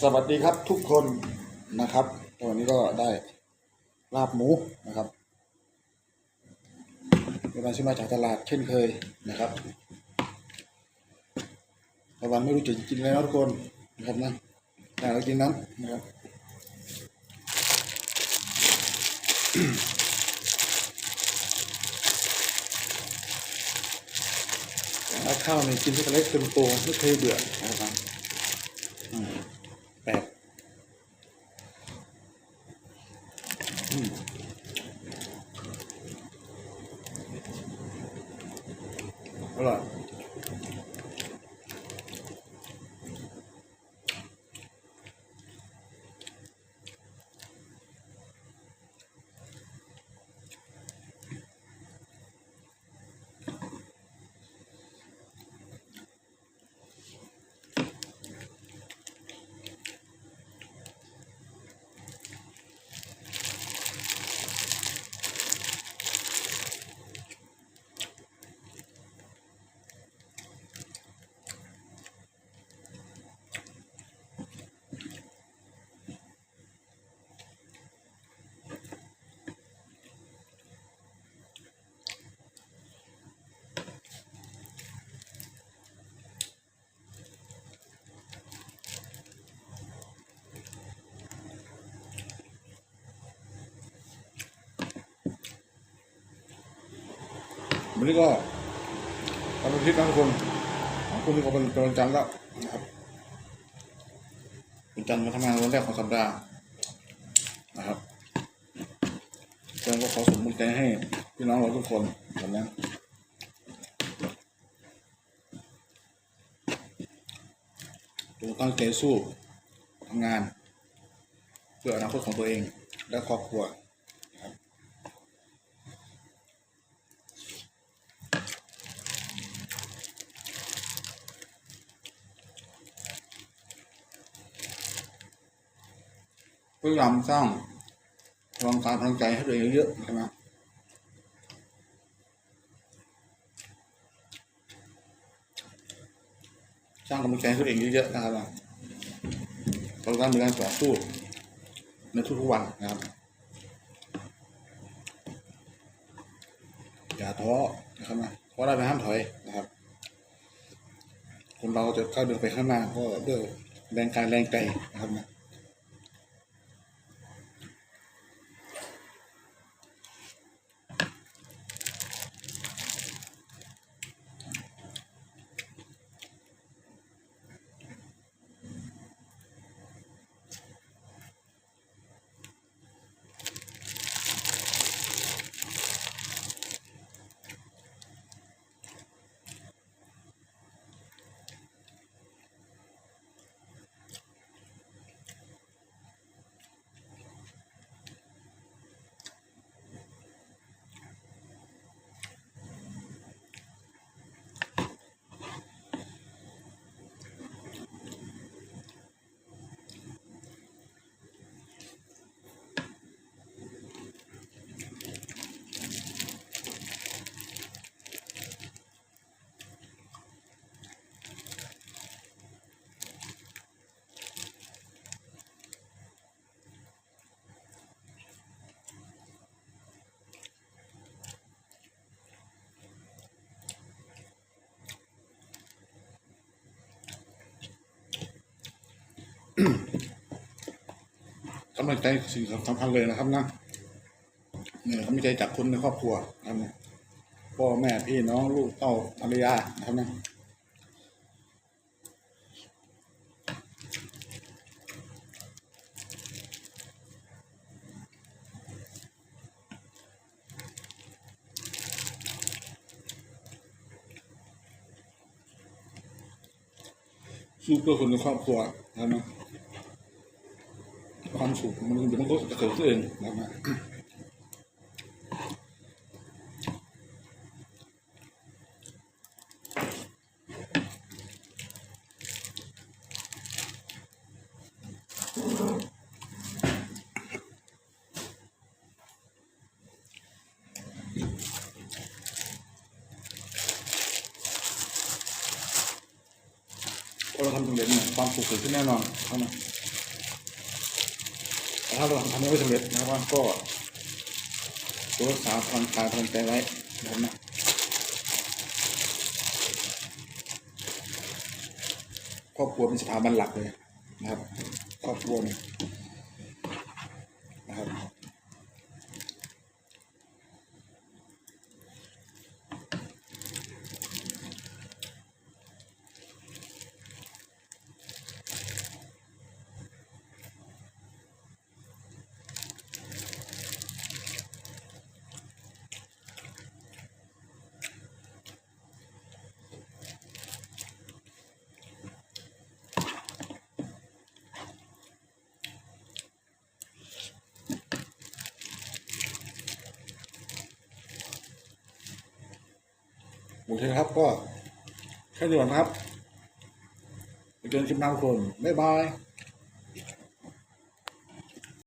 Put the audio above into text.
สวัสดีครับทุกคนนะครับวันนี้ก็ได้ลาบหมูนะครับเป็นวันซื้อมาจากตลาดเช่นเคยนะครับระวันไม่รู้จะกินอะไรนะทุกคนนะครับนะแต่เรากินนั้นนะครับข้าวเนี่ยกินที่เล็กเต็มโตไม่เคยเบื่อนะครับอืมแปลก อืมอ วันนี้ก็วันอาทิตย์นะทุกคนพรุ่งนี้ก็เป็นเป็นวันจันทร์แล้วนะครับวันจันทร์มาทำงานวันแรกของสัปดาห์นะครับดังนั้นก็ขอส่งกำลังใจให้พี่น้องเราทุกคนแบบนี้ตัวตั้งใจสู้ทำงาน เพื่ออนาคตของตัวเองและครอบครัว พยายามสร้างพลังการพลังใจให้ตัวเองเยอะๆใช่ไหมสร้างกำลังใจให้ตัวเองเยอะๆนะครับเราต้องมีการต่อสู้ในทุกๆวันนะครับ อย่าท้อนะครับนะเพราะได้ไปห้ามถอยนะครับ คนเราจะก้าวเดินไปข้างหน้าก็ด้วยแรงกายแรงใจนะครับนะ กำลังใจสิ่งสำคัญเลยนะครับนะเนี่ยกำลังใจจากคนในครอบครัวนะครับนะพ่อแม่พี่น้องลูกเต้าภรรยานะครับนะสู้เพื่อคนในครอบครัวนะครับ นะความสุขมันเดี๋ยวมันก็จะเกิดขึ้นเอง แต่ถ้าเราทำไม่สำเร็จนะครับก็ตัวรักษาพลังกายพลังใจไว้นะครับนะครอบครัวเป็นสถาบันหลักเลยนะครับครอบครัวเนี่ย โอเคครับก็แค่นี้ก่อนครับไปเจอกันคลิปหน้าทุกคนบ๊ายบาย